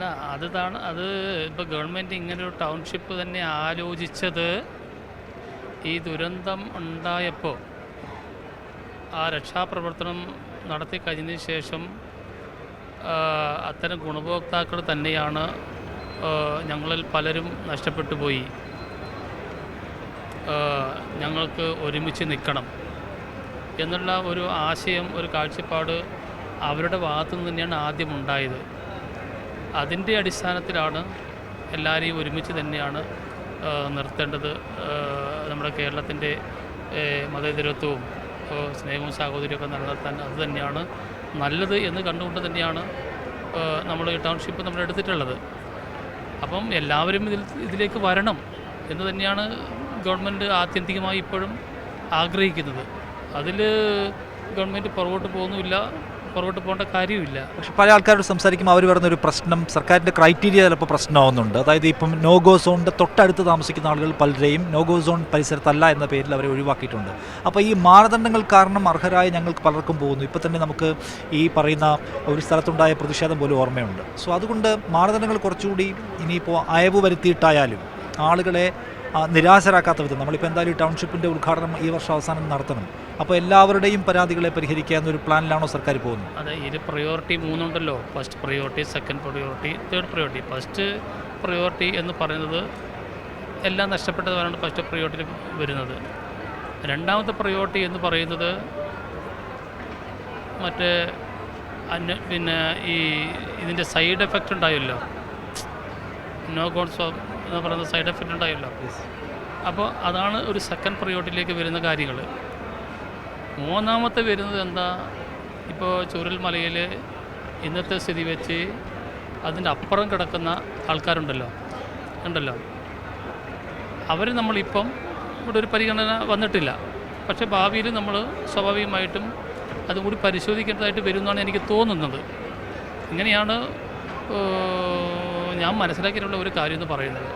അല്ല അത് താണ് അത് ഇപ്പോൾ ഗവൺമെന്റ് ഇങ്ങനെ ഒരു ടൗൺഷിപ്പ് തന്നെ ആലോചിച്ചത്. ഈ ദുരന്തം ഉണ്ടായപ്പോൾ ആ രക്ഷാപ്രവർത്തനം നടത്തി കഴിഞ്ഞതിന് ശേഷം അത്തരം ഗുണഭോക്താക്കൾ തന്നെയാണ് ഞങ്ങളിൽ പലരും നഷ്ടപ്പെട്ടു പോയി. ഞങ്ങൾക്ക് ഒരുമിച്ച് നിൽക്കണം എന്നുള്ള ഒരു ആശയം ഒരു കാഴ്ചപ്പാട് അവരുടെ ഭാഗത്തു നിന്ന് തന്നെയാണ് ആദ്യം ഉണ്ടായത്. അതിന്റെ അടിസ്ഥാനത്തിലാണ് എല്ലാവരെയും ഒരുമിച്ച് തന്നെയാണ് നിർത്തേണ്ടത്. നമ്മുടെ കേരളത്തിന്റെ മതേതരത്വവും സ്നേഹവും സാഹോദര്യമൊക്കെ നിലനിർത്താൻ അത് തന്നെയാണ് നല്ലത് എന്ന് കണ്ടുകൊണ്ട് തന്നെയാണ് നമ്മൾ ഈ ടൗൺഷിപ്പ് നമ്മൾ എടുത്തിട്ടുള്ളത്. അപ്പം എല്ലാവരും ഇതിൽ ഇതിലേക്ക് വരണം എന്ന് തന്നെയാണ് ഗവൺമെന്റ് ആത്യന്തികമായി ഇപ്പോഴും ആഗ്രഹിക്കുന്നത്. അതിൽ ഗവൺമെന്റ് പുറകോട്ട് പോകുന്നുമില്ല. പുറകോട്ട് പോകേണ്ട കാര്യമില്ല പക്ഷെ പല ആൾക്കാരോട് സംസാരിക്കുമ്പോൾ അവർ പറയുന്ന ഒരു പ്രശ്നം സർക്കാരിന്റെ ക്രൈറ്റീരിയ ചിലപ്പോൾ പ്രശ്നമാവുന്നുണ്ട്. അതായത് ഇപ്പം നോ ഗോ സോണിന്റെ തൊട്ടടുത്ത് താമസിക്കുന്ന ആളുകൾ പലരെയും നോ ഗോ സോൺ പരിസരത്തല്ല എന്ന പേരിൽ അവരെ ഒഴിവാക്കിയിട്ടുണ്ട്. അപ്പോൾ ഈ മാനദണ്ഡങ്ങൾ കാരണം അർഹരായ ഞങ്ങൾക്ക് പലർക്കും പോകുന്നു. ഇപ്പോൾ തന്നെ നമുക്ക് ഈ പറയുന്ന ഒരു സ്ഥലത്തുണ്ടായ പ്രതിഷേധം പോലും ഓർമ്മയുണ്ട്. സോ അതുകൊണ്ട് മാനദണ്ഡങ്ങൾ കുറച്ചുകൂടി ഇനിയിപ്പോൾ അയവ് വരുത്തിയിട്ടായാലും ആളുകളെ നിരാശരാക്കാത്ത വിധം നമ്മളിപ്പോൾ എന്തായാലും ടൗൺഷിപ്പിന്റെ ഉദ്ഘാടനം ഈ വർഷം അവസാനം നടത്തണം. അപ്പോൾ എല്ലാവരുടെയും പരാതികളെ പരിഹരിക്കുക എന്നൊരു പ്ലാനിലാണോ സർക്കാർ പോകുന്നത്? അതെ ഇത് priority മൂന്നുണ്ടല്ലോ. First priority second priority third priority first priority എന്ന് പറയുന്നത് എല്ലാം നഷ്ടപ്പെട്ടതാണ് ഫസ്റ്റ് പ്രയോറിറ്റി വരുന്നത്. രണ്ടാമത്തെ പ്രയോറിറ്റി എന്ന് പറയുന്നത് മറ്റേ അന്യ പിന്നെ ഈ ഇതിന്റെ സൈഡ് എഫക്റ്റ് ഉണ്ടായല്ലോ. നോ ഗോൺസോ എന്ന് പറയുന്ന സൈഡ് എഫക്റ്റ് ഉണ്ടായല്ലോ. അപ്പോൾ അതാണ് ഒരു സെക്കൻഡ് പ്രയോറിറ്റിയിലേക്ക് വരുന്ന കാര്യങ്ങൾ. മൂന്നാമത്തെ വരുന്നത് എന്താ? ഇപ്പോൾ ചുരുൾമലയിൽ ഇന്നത്തെ സ്ഥിതി വെച്ച് അതിന്റെ അപ്പുറം കിടക്കുന്ന ആൾക്കാരുണ്ടല്ലോ. ഉണ്ടല്ലോ. അവർ നമ്മളിപ്പം ഇവിടെ ഒരു പരിഗണന വന്നിട്ടില്ല. പക്ഷെ ഭാവിയിൽ നമ്മൾ സ്വാഭാവികമായിട്ടും അതും കൂടി പരിശോധിക്കേണ്ടതായിട്ട് വരും എന്നാണ് എനിക്ക് തോന്നുന്നത്. ഇങ്ങനെയാണ് ഞാൻ മനസ്സിലാക്കിയിട്ടുള്ള ഒരു കാര്യം എന്ന് പറയുന്നത്